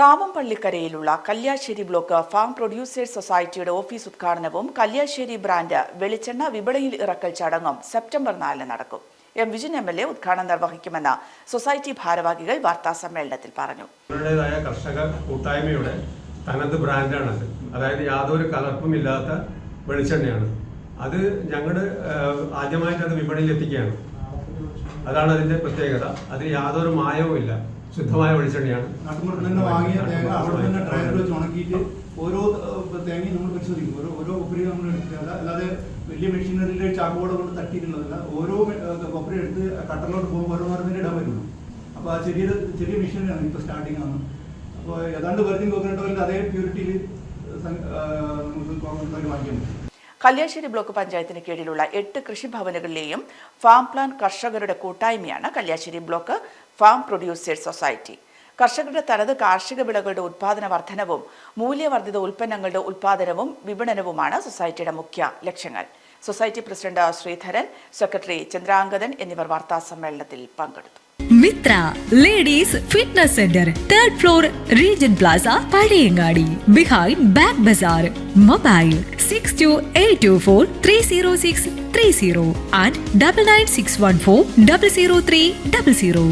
താവംപള്ളിക്കരയിലുള്ള Kalliasseri block farm producers സൊസൈറ്റിയുടെ office ഉദ്ഘാടനവും Kalliasseri brand വെളിച്ചെണ്ണ വിപണിയിൽ ഇറക്കൽ ചടങ്ങും സെപ്റ്റംബർ നാലിന് നടക്കും M Vijin M L A ഉദ്ഘാടനം നിർവഹിക്കുമെന്ന് സൊസൈറ്റി ഭാരവാഹികൾ വാർത്താ സമ്മേളനത്തിൽ പറഞ്ഞു കർഷക കൂട്ടായ്മയുടെ തനത് ബ്രാൻഡാണ് അതായത് യാതൊരു കലർപ്പും ഇല്ലാത്ത വെളിച്ചെണ്ണയാണ് അത് ഞങ്ങൾ ആദ്യമായിട്ട് അത് വിപണിയിൽ എത്തിക്കുകയാണ് അതാണ് അതിന്റെ പ്രത്യേകത അതിന് യാതൊരു മായവും ഇല്ല ശുദ്ധമായ വെളിച്ചെണ്ണയാണ് നാട്ടുമ്പുറത്ത് നിന്ന് വാങ്ങിയ തേങ്ങ അവിടെ തന്നെ ഡ്രയറിൽ വെച്ച് ഉണക്കിയിട്ട് ഓരോ തേങ്ങയും നമ്മൾ പരിശോധിക്കും ഓരോ ഓരോ കൊപ്പരി നമ്മൾ എടുക്കുക അല്ലാതെ വലിയ മെഷീനറിയിൽ ചാക്കോടെ കൊണ്ട് തട്ടിയിട്ടുള്ളതല്ല ഓരോ കൊപ്പരി എടുത്ത് കട്ടറിലോട്ട് പോകുമ്പോൾ ഓരോ മരത്തിൻ്റെ ഇടാൻ പറ്റുള്ളൂ അപ്പോൾ ആ ചെറിയ ചെറിയ മെഷീനാണ് ഇപ്പോൾ സ്റ്റാർട്ടിംഗ് ആണ് അപ്പോൾ ഏതാണ്ട് വെറുതെ കോക്കനട്ട് അതേ പ്യൂരിറ്റിയിൽ നമുക്ക് കോക്കനട്ട് ഓയിൽ വാങ്ങിക്കാൻ പറ്റും കല്യാശ്ശേരി ബ്ലോക്ക് പഞ്ചായത്തിന് കീഴിലുള്ള എട്ട് കൃഷിഭവനുകളിലെയും ഫാം പ്ലാൻ കർഷകരുടെ കൂട്ടായ്മയാണ് Kalliasseri block farm producers society കർഷകരുടെ തനത് കാർഷിക വിളകളുടെ ഉത്പാദന വർധനവും മൂല്യവർദ്ധിത ഉൽപ്പന്നങ്ങളുടെ ഉൽപാദനവും വിപണനവുമാണ് സൊസൈറ്റിയുടെ മുഖ്യ ലക്ഷ്യങ്ങൾ society president Sreedharan secretary Chandrangathan എന്നിവർ വാർത്താ സമ്മേളനത്തിൽ പങ്കെടുത്തു Mitra ladies fitness centre third floor Regen plaza Pazhayangadi behind Bagh Bazar mobile six two eight two four three zero six three zero and double nine six one four double zero three double zero